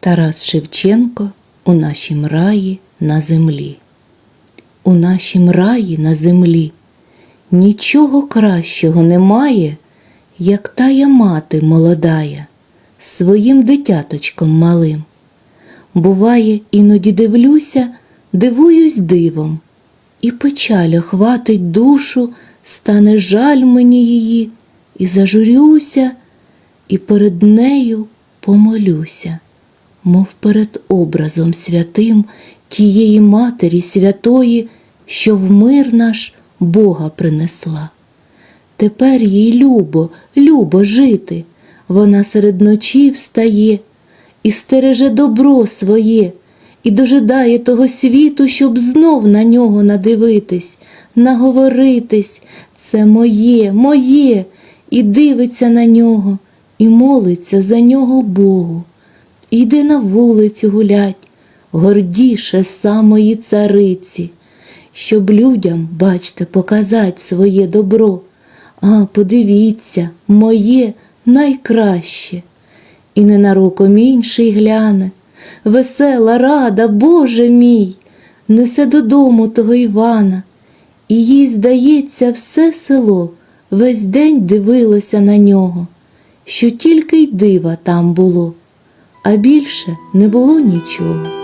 Тарас Шевченко у нашім раї на землі. У нашім раї на землі нічого кращого немає, як тая мати молодая, своїм дитяточком малим. Буває, іноді дивлюся, дивуюсь дивом, і печаль охватить душу, стане жаль мені її, і зажурюся, і перед нею помолюся мов перед образом святим тієї Матері святої, що в мир наш Бога принесла. Тепер їй любо, любо жити, вона серед ночі встає і стереже добро своє, і дожидає того світу, щоб знов на нього надивитись, наговоритись це моє, моє, і дивиться на нього, і молиться за нього Богу. Іди на вулицю гулять, гордіше самої цариці, щоб людям, бачте, показать своє добро. А подивіться, моє найкраще. І ненароком інший гляне, весела рада, Боже мій, несе додому того Івана, і їй, здається, все село весь день дивилося на нього, що тільки й дива там було а більше не було нічого.